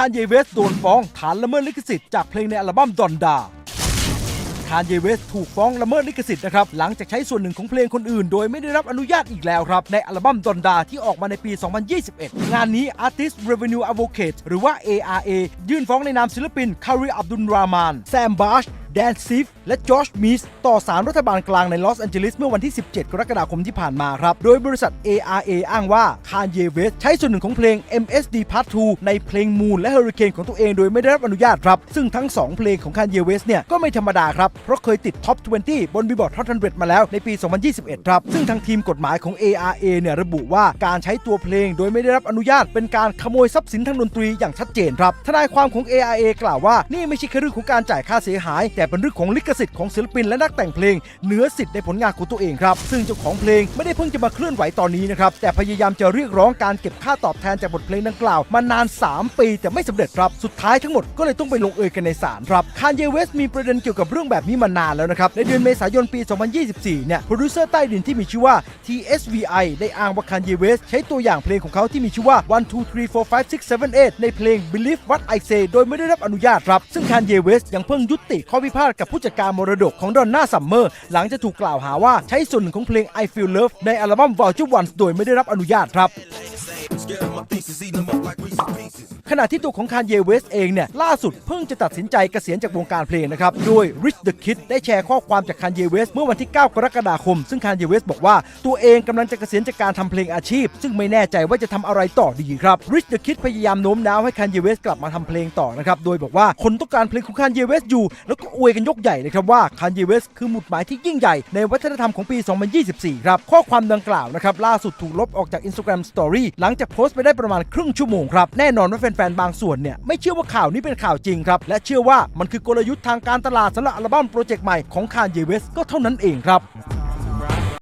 คานเยเวสโดนฟ้องฐานละเมิดลิขสิทธิ์จากเพลงในอัลบั้มดอนดาคานเยเวสถูกฟ้องละเมิดลิขสิทธิ์นะครับ หลังจากใช้ส่วนหนึ่งของเพลงคนอื่น โดยไม่ได้รับอนุญาตอีกแล้วครับ ในอัลบั้มดอนดาที่ออกมาในปี 2021 งานนี้ Artist Revenue Advocate หรือว่า ARA ยื่นฟ้องในนามศิลปินคาริอับดุลรามาน แซมบาชแดนซิฟและจอร์จมิสต่อสารรัฐบาลกลางในลอสแอนเจลิสเมื่อวันที่ 17 กรกฎาคมที่ผ่านมาครับ โดยบริษัท ARA อ้างว่าคานเยเวสใช้ส่วนหนึ่งของเพลง MSD Part 2 ในเพลง Moon และ Hurricane ของตัวเองโดยไม่ได้รับอนุญาตครับ ซึ่งทั้ง 2 เพลงของคานเยเวสเนี่ยก็ไม่ธรรมดาครับ เพราะเคยติดท็อป 20 บน Billboard Hot 100 มาแล้วในปี 2021 ครับ ซึ่งทางทีมกฎหมายของ ARA เนี่ยระบุว่าการใช้ตัวเพลงโดยไม่ได้รับอนุญาตเป็นการขโมยทรัพย์สินทางดนตรีอย่างชัดเจนครับทนายความของ ARA กล่าวว่านี่ไม่ใช่แค่เรื่องของการจ่ายค่าเสียหายแต่เป็นเรื่องของลิขสิทธิ์ของศิลปินและนักแต่งเพลงเหนือสิทธิ์ในผลงานของตัวเองครับ ซึ่งเจ้าของเพลงไม่ได้เพิ่งจะมาเคลื่อนไหวตอนนี้นะครับ แต่พยายามจะเรียกร้องการเก็บค่าตอบแทนจากบทเพลงดังกล่าว มานาน 3 ปีแต่ไม่สำเร็จครับ สุดท้ายทั้งหมดก็เลยต้องไปลงเอยกันในศาลครับคานเยเวสมีประเด็นเกี่ยวกับเรื่องแบบนี้มานานแล้วนะครับ ในเดือนเมษายนปี 2024 เนี่ย โปรดิวเซอร์ใต้ดินที่มีชื่อว่า TSVI ได้อ้างว่าคานเยเวสใช้ตัวอย่างเพลงของเขาที่มีชื่อว่า1 2 3 4 5 6 7 8ในเพลง Believe What I Say โดยไม่ได้รับอนุญาตครับซึ่งคานเยเวสยังเพิ่งยุติข้อพิพาทกับผู้จัดการมรดกของดอนน่าซัมเมอร์ หลังจะถูกกล่าวหาว่าใช้ส่วนหนึ่งของเพลง I Feel Love ในอัลบั้ม Vulture One โดยไม่ได้รับอนุญาตครับ ขณะที่ตัวของคานเยเวสเองเนี่ยล่าสุดเพิ่งจะตัดสินใจเกษียณจากวงการเพลงนะครับโดย Rich the Kid ได้แชร์ข้อความจากคานเยเวสเมื่อวันที่ 9 กรกฎาคม ซึ่งคานเยเวสบอกว่าตัวเองกำลังจะเกษียณจากการทำเพลงอาชีพ ซึ่งไม่แน่ใจว่าจะทำอะไรต่อดีครับ Rich the Kid พยายามโน้มน้าวให้คานเยเวสกลับมาทำเพลงต่อนะครับโดยบอกว่าคนต้องการเพลงของคานเยเวสอยู่ แล้วก็อวยกันยกใหญ่เลยครับว่าคานเยเวสคือหมุดหมายที่ยิ่งใหญ่ในวัฒนธรรมของปี 2024 ครับข้อความดังกล่าวนะครับล่าสุดถูกลบออกจาก Instagram Story หลังจากโพสต์ไปได้ประมาณครึ่งชั่วโมงครับแน่นอนว่าแฟนๆบางส่วนเนี่ยไม่เชื่อว่าข่าวนี้เป็นข่าวจริงครับ และเชื่อว่ามันคือกลยุทธ์ทางการตลาดสำหรับอัลบั้มโปรเจกต์ใหม่ของคานเยเวสก็เท่านั้นเองครับ